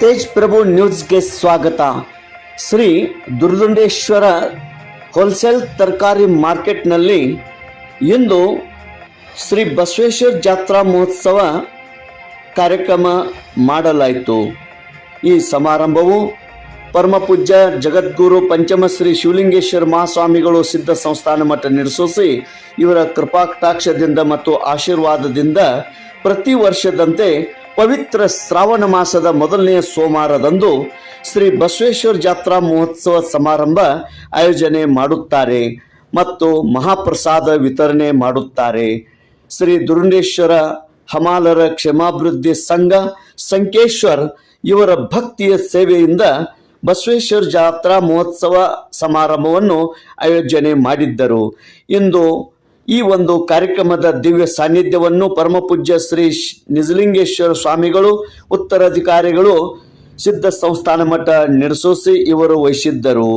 ತೇಜ್ ಪ್ರಭು ನ್ಯೂಸ್ಗೆ ಸ್ವಾಗತ. ಶ್ರೀ ದುರ್ದುಂಡೇಶ್ವರ ಹೋಲ್ಸೇಲ್ ತರಕಾರಿ ಮಾರ್ಕೆಟ್ನಲ್ಲಿ ಇಂದು ಶ್ರೀ ಬಸವೇಶ್ವರ ಜಾತ್ರಾ ಮಹೋತ್ಸವ ಕಾರ್ಯಕ್ರಮ ಮಾಡಲಾಯಿತು. ಈ ಸಮಾರಂಭವು ಪರಮಪೂಜ್ಯ ಜಗದ್ಗುರು ಪಂಚಮಶ್ರೀ ಶಿವಲಿಂಗೇಶ್ವರ ಮಹಾಸ್ವಾಮಿಗಳು ಸಿದ್ಧ ಸಂಸ್ಥಾನ ಮಠ ನಿರ್ಸೋಸಿ ಇವರ ಕೃಪಾಕಟಾಕ್ಷದಿಂದ ಮತ್ತು ಆಶೀರ್ವಾದದಿಂದ ಪ್ರತಿ ವರ್ಷದಂತೆ ಪವಿತ್ರ ಶ್ರಾವಣ ಮಾಸದ ಮೊದಲನೆಯ ಸೋಮವಾರದಂದು ಶ್ರೀ ಬಸವೇಶ್ವರ ಜಾತ್ರಾ ಮಹೋತ್ಸವ ಸಮಾರಂಭ ಆಯೋಜನೆ ಮಾಡುತ್ತಾರೆ ಮತ್ತು ಮಹಾಪ್ರಸಾದ ವಿತರಣೆ ಮಾಡುತ್ತಾರೆ. ಶ್ರೀ ದುರುಂಡೇಶ್ವರ ಹಮಾಲರ ಕ್ಷೇಮಾಭಿವೃದ್ಧಿ ಸಂಘ ಸಂಕೇಶ್ವರ್ ಇವರ ಭಕ್ತಿಯ ಸೇವೆಯಿಂದ ಬಸವೇಶ್ವರ ಜಾತ್ರಾ ಮಹೋತ್ಸವ ಸಮಾರಂಭವನ್ನು ಆಯೋಜನೆ ಮಾಡಿದ್ದರು. ಇಂದು ಈ ಒಂದು ಕಾರ್ಯಕ್ರಮದ ದಿವ್ಯ ಸಾನ್ನಿಧ್ಯವನ್ನು ಪರಮಪೂಜ್ಯ ಶ್ರೀ ನಿಜಲಿಂಗೇಶ್ವರ ಸ್ವಾಮಿಗಳು, ಉತ್ತರಾಧಿಕಾರಿಗಳು, ಸಿದ್ಧ ಸಂಸ್ಥಾನ ಮಠ ನಡೆಸೋಸಿ ಇವರು ವಹಿಸಿದ್ದರು.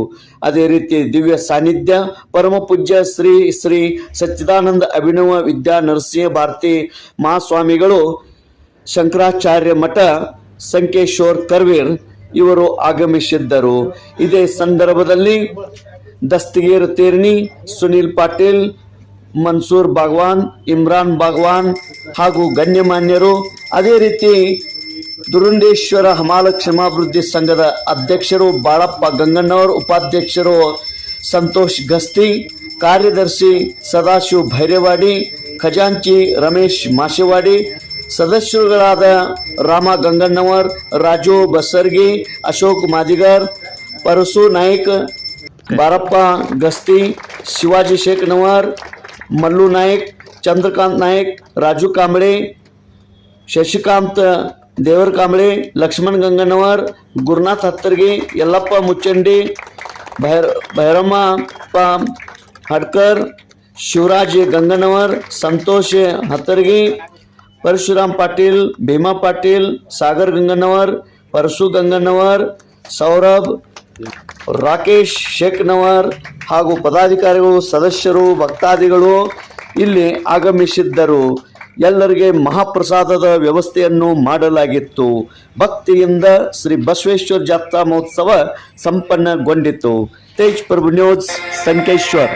ಅದೇ ರೀತಿ ದಿವ್ಯ ಸಾನ್ನಿಧ್ಯ ಪರಮಪೂಜ್ಯ ಶ್ರೀ ಶ್ರೀ ಸಚ್ಚಿದಾನಂದ ಅಭಿನವ ವಿದ್ಯಾ ನರಸಿಂಹ ಭಾರತಿ ಮಹಾಸ್ವಾಮಿಗಳು ಶಂಕರಾಚಾರ್ಯ ಮಠ ಸಂಕೇಶ್ವರ್ ಕರ್ವೀರ್ ಇವರು ಆಗಮಿಸಿದ್ದರು. ಇದೇ ಸಂದರ್ಭದಲ್ಲಿ ದಸ್ತಗೀರ್ ತೇರ್ಣಿ ಸುನೀಲ್ ಪಾಟೀಲ್ ಮನ್ಸೂರ್ ಭಗವಾನ್ ಇಮ್ರಾನ್ ಭಗವಾನ್ ಹಾಗೂ ಗಣ್ಯಮಾನ್ಯರು ಅದೇ ರೀತಿ ದುರುಂಡೇಶ್ವರ ಹಮಾಲ ಕ್ಷಮಾಭಿವೃದ್ಧಿ ಸಂಘದ ಅಧ್ಯಕ್ಷರು ಬಾಳಪ್ಪ ಗಂಗಣ್ಣವರ್, ಉಪಾಧ್ಯಕ್ಷರು ಸಂತೋಷ್ ಗಸ್ತಿ, ಕಾರ್ಯದರ್ಶಿ ಸದಾಶಿವ ಭೈರೇವಾಡಿ, ಖಜಾಂಚಿ ರಮೇಶ್ ಮಾಶೆವಾಡಿ, ಸದಸ್ಯರುಗಳಾದ ರಾಮ ಗಂಗಣ್ಣವರ್, ರಾಜು ಬಸರ್ಗಿ, ಅಶೋಕ್ ಮಾದಿಗರ್, ಪರಸು ನಾಯಕ್, ಬಾರಪ್ಪ ಗಸ್ತಿ, ಶಿವಾಜಿ ಶೇಖನವರ್ मल्लू नाईक चंद्रकांत नाईक राजू कांबळे शशिकांत देवर कांबळे लक्ष्मण गंगनवर गुरुनाथ हत्तरगे यल्लाप्पा मुचंडे भैर भैरमाप्पा हडकर शिवराज गंगनवर संतोष हत्तरगे परशुराम पाटील भीमा पाटील सागर गंगनवर परशु गंगनवर सौरभ ರಾಕೇಶ್ ಶೇಖ್ನವರ್ ಹಾಗೂ ಪದಾಧಿಕಾರಿಗಳು, ಸದಸ್ಯರು, ಭಕ್ತಾದಿಗಳು ಇಲ್ಲಿ ಆಗಮಿಸಿದ್ದರು. ಎಲ್ಲರಿಗೆ ಮಹಾಪ್ರಸಾದದ ವ್ಯವಸ್ಥೆಯನ್ನು ಮಾಡಲಾಗಿತ್ತು. ಭಕ್ತಿಯಿಂದ ಶ್ರೀ ಬಸವೇಶ್ವರ ಜಾತ್ರಾ ಮಹೋತ್ಸವ ಸಂಪನ್ನಗೊಂಡಿತು. ತೇಜ್ ಪ್ರಭು ನ್ಯೂಸ್, ಸಂಕೇಶ್ವರ್.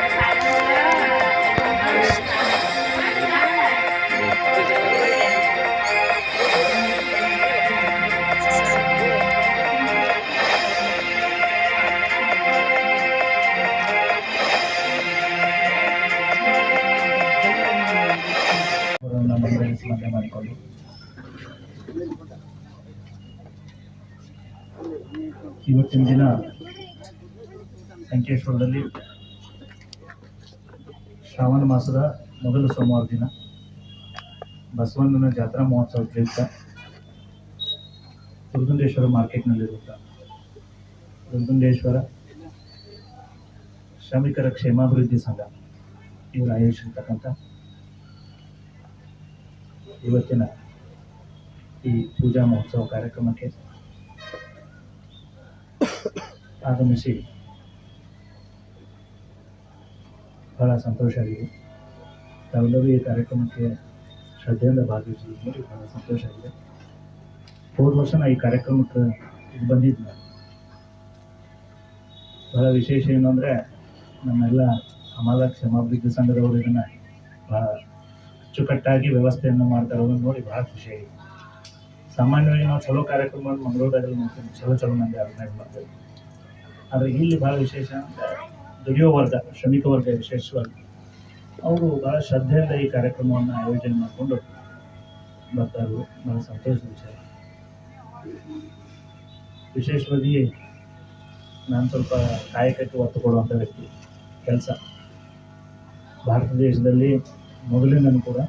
ಮಾಡಿಕೊಂಡು ಇವತ್ತಿನ ದಿನ ಸಂಕೇಶ್ವರದಲ್ಲಿ ಶ್ರಾವಣ ಮಾಸದ ಮೊದಲ ಸೋಮವಾರ ದಿನ. ಬಸವಣ್ಣನ ಜಾತ್ರಾ ಮಹೋತ್ಸವ ಪ್ರಯುಕ್ತ ದುರ್ಗುಂಡೇಶ್ವರ ಮಾರ್ಕೆಟ್ನಲ್ಲಿರುತ್ತ. ದುರ್ಗುಂಡೇಶ್ವರ ಶ್ರಮಿಕರ ಕ್ಷೇಮಾಭಿವೃದ್ಧಿ ಸಂಘ. ಇವರು ಆಯೋಜಿಸಿರ್ತಕ್ಕಂಥ ಇವತ್ತಿನ ಈ ಪೂಜಾ ಮಹೋತ್ಸವ ಕಾರ್ಯಕ್ರಮಕ್ಕೆ ಆಗಮಿಸಿ ಬಹಳ ಸಂತೋಷ ಆಗಿದೆ. ತಾವೆಲ್ಲರೂ ಈ ಕಾರ್ಯಕ್ರಮಕ್ಕೆ ಶ್ರದ್ಧೆಯಿಂದ ಭಾಗವಹಿಸಿದ್ದು ನೋಡಿ ಬಹಳ ಸಂತೋಷ ಆಗಿದೆ. ಹೋದ ವರ್ಷ ನಾ ಈ ಕಾರ್ಯಕ್ರಮಕ್ಕೆ ಬಂದಿದ್ದು ನಾನು ಬಹಳ ವಿಶೇಷ ಏನು ಅಂದರೆ ನಮ್ಮೆಲ್ಲ ಹಮಾಲ ಕ್ಷಮಾಭಿವೃದ್ಧಿ ಸಂಘದವರು ಇದನ್ನು ಬಹಳ ಅಚ್ಚುಕಟ್ಟಾಗಿ ವ್ಯವಸ್ಥೆಯನ್ನು ಮಾಡ್ತಾ ಇರೋದನ್ನ ನೋಡಿ ಭಾಳ ಖುಷಿ ಆಗಿದೆ. ಸಾಮಾನ್ಯವಾಗಿ ನಾವು ಚಲೋ ಕಾರ್ಯಕ್ರಮ ಮಂಗಳೂರದಲ್ಲಿ ನೋಡ್ತೀವಿ ಚಲೋ ಚಲೋ ಮಂದಿ ಆರ್ಗನೈಸ್ ಮಾಡ್ತೇವೆ. ಆದರೆ ಇಲ್ಲಿ ಭಾಳ ವಿಶೇಷ ದುಡಿಯೋ ವರ್ಗ, ಶ್ರಮಿಕ ವರ್ಗ ವಿಶೇಷವಾಗಿ, ಅವರು ಭಾಳ ಶ್ರದ್ಧೆಯಿಂದ ಈ ಕಾರ್ಯಕ್ರಮವನ್ನು ಆಯೋಜನೆ ಮಾಡಿಕೊಂಡು ಬರ್ತಾ ಇದ್ರು ಭಾಳ ಸಂತೋಷದ ವಿಚಾರ. ವಿಶೇಷವಾಗಿ ನಾನು ಸ್ವಲ್ಪ ಕಾಯಕಕ್ಕೆ ಒತ್ತು ಕೊಡುವಂಥ ವ್ಯಕ್ತಿ, ಕೆಲಸ. ಭಾರತ ದೇಶದಲ್ಲಿ ಮೊದಲಿಂದನೂ ಕೂಡ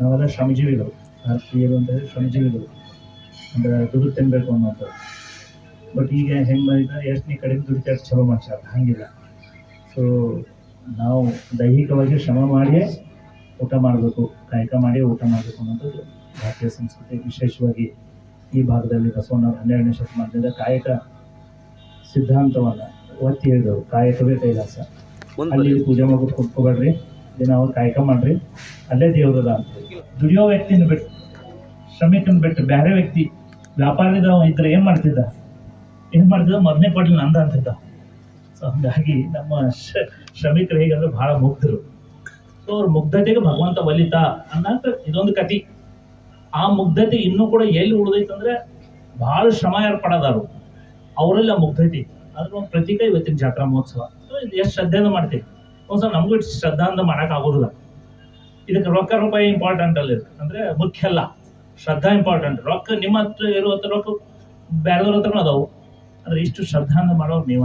ನಾವೆಲ್ಲ ಶ್ರಮಜೀವಿಗಳು ಭಾರತೀಯರು ಅಂತ ಹೇಳಿ ಶ್ರಮಜೀವಿಗಳು ಅಂದರೆ ದುಡ್ಡು ತಿನ್ನಬೇಕು ಅನ್ನೋಂಥದ್ದು ಬಟ್ ಈಗ ಹೆಂಗೆ ಮಾಡಿದ್ರೆ ಎಷ್ಟನೇ ಕಡಿಮೆ ದುಡ್ಡು ಅಷ್ಟು ಚಲೋ ಮಾಡ್ಸಾರ ಹಾಗಿಲ್ಲ. ಸೊ ನಾವು ದೈಹಿಕವಾಗಿ ಶ್ರಮ ಮಾಡಿಯೇ ಊಟ ಮಾಡಬೇಕು ಕಾಯಕ ಮಾಡಿ ಊಟ ಮಾಡಬೇಕು ಅನ್ನೋದು ಭಾರತೀಯ ಸಂಸ್ಕೃತಿ. ವಿಶೇಷವಾಗಿ ಈ ಭಾಗದಲ್ಲಿ ಬಸವಣ್ಣ ಹನ್ನೆರಡನೇ ಶತಮಾನದಿಂದ ಕಾಯಕ ಸಿದ್ಧಾಂತವನ್ನು ಒತ್ತಿ ಹೇಳಿದವು ಕಾಯಕವೇ ಕೈಲಾಸ. ಅಲ್ಲಿ ಪೂಜೆ ಮಾಡ್ಬಿಟ್ಟು ಕುತ್ಕೋಬೇಡ್ರಿ. ದಿನ ಅವ್ರು ಕಾಯಕ ಮಾಡ್ರಿ. ಅಲ್ಲೇ ದೇವ್ರದ ದುಡಿಯೋ ವ್ಯಕ್ತಿನ ಬಿಟ್ಟು ಶ್ರಮಿಕನ ಬಿಟ್ಟು ಬೇರೆ ವ್ಯಕ್ತಿ ವ್ಯಾಪಾರದ ಇದ್ರೆ ಏನ್ ಮಾಡ್ತಿದ್ದ? ಏನ್ ಮಾಡ್ತಿದ್ದ? ಮೊದಲನೇ ಕೊಡ್ಲಿ ನಂದ ಅಂತಿದ್ದ. ಸೊ ಹಂಗಾಗಿ ನಮ್ಮ ಶ್ರಮಿಕರು ಹೇಗಂದ್ರೆ ಬಹಳ ಮುಗ್ಧರು. ಸೊ ಅವ್ರ ಮುಗ್ಧತೆಗೆ ಭಗವಂತ ಒಲಿತ ಅನ್ನಂತ ಇದೊಂದು ಕತಿ ಆ ಮುಗ್ಧತೆ ಇನ್ನೂ ಕೂಡ ಎಲ್ಲಿ ಉಳಿದೈತಂದ್ರೆ ಬಹಳ ಶ್ರಮ ಏರ್ಪಡೋದಾರು ಪಡೋದಾರು ಅವರೆಲ್ಲ ಮುಗ್ಧತೆ. ಅದ್ರ ಒಂದು ಪ್ರತೀಕ ಇವತ್ತಿನ ಜಾತ್ರಾ ಮಹೋತ್ಸವ. ಎಷ್ಟು ಶ್ರದ್ಧೆಯಿಂದ ಮಾಡ್ತೀವಿ. ಒಂದ್ಸಲ ನಮಗೂ ಶ್ರದ್ಧಾ ಅಂತ ಮಾಡಕ್ ಆಗೋದಿಲ್ಲ. ಇದಕ್ಕೆ ರೊಕ್ಕ ರೂಪಾಯಿ ಇಂಪಾರ್ಟೆಂಟ್ ಅಲ್ಲಿ. ಅಂದ್ರೆ ಮುಖ್ಯ ಅಲ್ಲ. ಶ್ರದ್ಧಾ ಇಂಪಾರ್ಟೆಂಟ್ ರೊಕ್ಕ ನಿಮ್ಮ ಹತ್ರ ಇರುವಂಥ ರೊಕ್ಕ ಬೇರೆದವ್ರ ಹತ್ರ ಅದಾವು. ಅಂದ್ರೆ ಇಷ್ಟು ಶ್ರದ್ಧಾಂತ ಮಾಡೋರು ನೀವ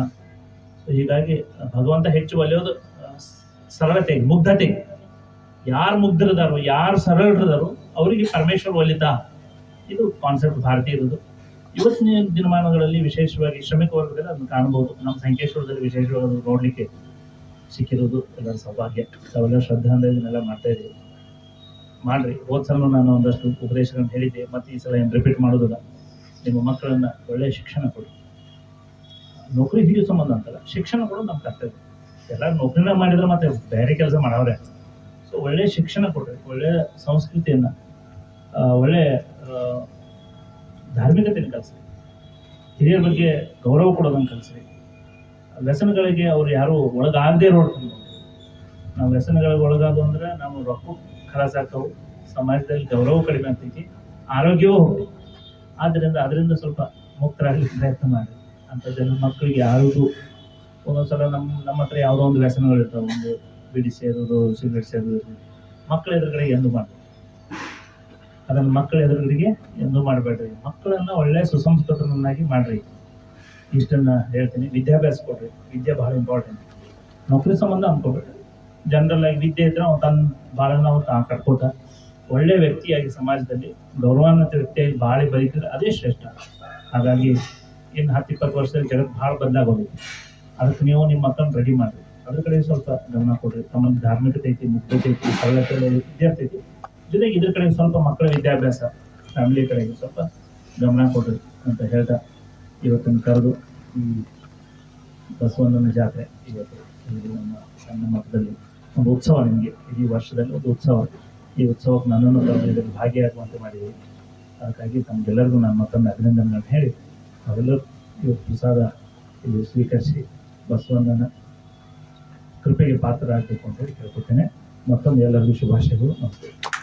ಹೀಗಾಗಿ ಭಗವಂತ ಹೆಚ್ಚು ಒಲಿಯೋದು ಸರಳತೆ ಸರಳತೆಗೆ, ಮುಗ್ಧತೆಗೆ. ಯಾರು ಮುಗ್ಧರಿದಾರೋ, ಯಾರು ಸರಳರಿದಾರೋ ಅವರಿಗೆ ಪರಮೇಶ್ವರ್ ಒಲಿತ. ಇದು ಕಾನ್ಸೆಪ್ಟ್ ಭಾರತೀಯರದು ಇವತ್ತಿನ ದಿನಮಾನಗಳಲ್ಲಿ ವಿಶೇಷವಾಗಿ ಶ್ರಮಿಕ ವರ್ಗದಲ್ಲಿ ಅದನ್ನು ಕಾಣಬಹುದು. ನಮ್ಮ ಸಂಕೇಶ್ವರದಲ್ಲಿ ವಿಶೇಷವಾಗಿ ನೋಡ್ಲಿಕ್ಕೆ ಸಿಕ್ಕಿರೋದು ಎಲ್ಲರ ಸೌಭಾಗ್ಯ. ತಾವೆಲ್ಲ ಶ್ರದ್ಧಾಂತ ಇದನ್ನೆಲ್ಲ ಮಾಡ್ತಾ ಇದ್ದೀವಿ. ಮಾಡ್ರಿ. ನಾನು ಒಂದಷ್ಟು ಉಪದೇಶಗಳನ್ನು ಹೇಳಿದ್ದೆ, ಮತ್ತೆ ಈ ಸಲ ಏನು ರಿಪೀಟ್ ಮಾಡೋದಿಲ್ಲ. ನಿಮ್ಮ ಮಕ್ಕಳನ್ನು ಒಳ್ಳೆಯ ಶಿಕ್ಷಣ ಕೊಡಿ. ನೌಕರಿ ಹಿಡಿಯೋ ಸಂಬಂಧ ಅಂತಲ್ಲ, ಶಿಕ್ಷಣ ಕೊಡೋದು ನಮ್ಮ ಕರ್ತವ್ಯ. ಎಲ್ಲ ನೌಕರಿನ ಮಾಡಿದ್ರೆ ಮತ್ತೆ ಬೇರೆ ಕೆಲಸ ಮಾಡೋರೆ ಸೊ ಒಳ್ಳೆ ಶಿಕ್ಷಣ ಕೊಡ್ರಿ. ಒಳ್ಳೆ ಸಂಸ್ಕೃತಿಯನ್ನ ಒಳ್ಳೆ ಧಾರ್ಮಿಕತೆಯನ್ನು ಕಲಿಸ್ರಿ. ಹಿರಿಯರ ಬಗ್ಗೆ ಗೌರವ ಕೊಡೋದನ್ನು ಕಲಿಸ್ರಿ. ವ್ಯಸನಗಳಿಗೆ ಅವ್ರು ಯಾರು ಒಳಗಾಗದೇ ನೋಡ್ತೀವಿ ನಾವು ವ್ಯಸನಗಳಿಗೆ ಒಳಗಾದು ಅಂದ್ರೆ ನಾವು ರೊಕ್ಕ ಖಲಾಸ ಆಗ್ತಾವು, ಸಮಾಜದಲ್ಲಿ ಗೌರವ ಕಡಿಮೆ ಆಗ್ತೈತಿ, ಆರೋಗ್ಯವೂ ಹೋಗ್ತೈತಿ. ಆದ್ದರಿಂದ ಅದರಿಂದ ಸ್ವಲ್ಪ ಮುಕ್ತರಾಗಲಿಕ್ಕೆ ಪ್ರಯತ್ನ ಮಾಡಿ. ಜನ ಮಕ್ಕಳಿಗೆ ಯಾರಿಗೂ ಒಂದೊಂದ್ಸಲ ನಮ್ಮ ನಮ್ಮ ಹತ್ರ ಯಾವುದೋ ಒಂದು ವ್ಯಸನಗಳು ಇರ್ತಾವೆ, ಒಂದು ಬಿಡಿ ಸೇರೋದು ಸಿಗರೇಟ್ ಸೇರೋದು ಮಕ್ಕಳ ಎದುರುಗಡೆ ಎಂದು ಮಾಡಿ ಅದನ್ನು ಮಕ್ಕಳ ಎದುರುಗಡೆಗೆ ಎಂದು ಮಾಡಬೇಡ್ರಿ. ಮಕ್ಕಳನ್ನ ಒಳ್ಳೆ ಸುಸಂಸ್ಕೃತನನ್ನಾಗಿ ಮಾಡ್ರಿ. ಇಷ್ಟನ್ನ ಹೇಳ್ತೀನಿ. ವಿದ್ಯಾಭ್ಯಾಸ ಕೊಡ್ರಿ. ವಿದ್ಯೆ ಭಾಳ ಇಂಪಾರ್ಟೆಂಟ್ ನೌಕರಿ ಸಂಬಂಧ ಅನ್ಕೋಬೇಡ್ರಿ ಜನರಲ್ ಆಗಿ ವಿದ್ಯೆ ಇದ್ರೆ ಅವ್ನು ತನ್ನ ಭಾಳನ ಅವ್ನು ತಾ ಕಟ್ಕೋತ. ಒಳ್ಳೆ ವ್ಯಕ್ತಿಯಾಗಿ ಸಮಾಜದಲ್ಲಿ ಗೌರವಾನ್ವಿತ ವ್ಯಕ್ತಿಯಾಗಿ ಭಾಳ ಬದುಕಿದ್ರೆ ಅದೇ ಶ್ರೇಷ್ಠ. ಹಾಗಾಗಿ ಇನ್ನು ಹತ್ತು ಇಪ್ಪತ್ತು ವರ್ಷದಲ್ಲಿ ಜಗತ್ತು ಭಾಳ ಬದಲಾಗೋದು ಅದಕ್ಕೆ ನೀವು ನಿಮ್ಮ ಮಕ್ಕಳನ್ನ ರೆಡಿ ಮಾಡಿರಿ. ಅದ್ರ ಕಡೆ ಸ್ವಲ್ಪ ಗಮನ ಕೊಡ್ರಿ. ತಮ್ಮ ಧಾರ್ಮಿಕತೆ ಐತಿ, ಮುಕ್ತತೆ ಐತಿ ಸರಳತೆ ವಿದ್ಯಾರ್ಥಿ ಐತಿ. ಜೊತೆಗೆ ಇದ್ರ ಕಡೆ ಸ್ವಲ್ಪ ಮಕ್ಕಳ ವಿದ್ಯಾಭ್ಯಾಸ ಫ್ಯಾಮಿಲಿ ಕಡೆಗೆ ಸ್ವಲ್ಪ ಗಮನ ಕೊಡ್ರಿ ಅಂತ ಹೇಳ್ತಾ ಇವತ್ತನ್ನು ಕರೆದು ಈ ಬಸವಣ್ಣನ ಜಾತ್ರೆ ಇವತ್ತು ನಮ್ಮ ಸಣ್ಣ ಮಟ್ಟದಲ್ಲಿ ಒಂದು ಉತ್ಸವ ನಿಮಗೆ ಇಡೀ ವರ್ಷದಲ್ಲಿ ಒಂದು ಉತ್ಸವ. ಈ ಉತ್ಸವಕ್ಕೆ ನನ್ನನ್ನು ಕರೆದು ಇದರಲ್ಲಿ ಭಾಗಿಯಾಗುವಂತೆ ಮಾಡಿದ್ದೀವಿ. ಅದಕ್ಕಾಗಿ ತಮಗೆಲ್ಲರಿಗೂ ನಾನು ಮತ್ತೊಮ್ಮೆ ಅಭಿನಂದನೆಗಳನ್ನು ಹೇಳಿ ಅವೆಲ್ಲರೂ ಇವತ್ತು ಪ್ರಸಾದ ಇದು ಸ್ವೀಕರಿಸಿ ಬಸವಣ್ಣನ ಕೃಪೆಗೆ ಪಾತ್ರರಾಗಬೇಕು ಅಂತ ಹೇಳಿ ಕೇಳ್ಕೊತೇನೆ ಮತ್ತೊಮ್ಮೆ ಎಲ್ಲರಿಗೂ ಶುಭಾಶಯಗಳು. ನಮಸ್ತೆ.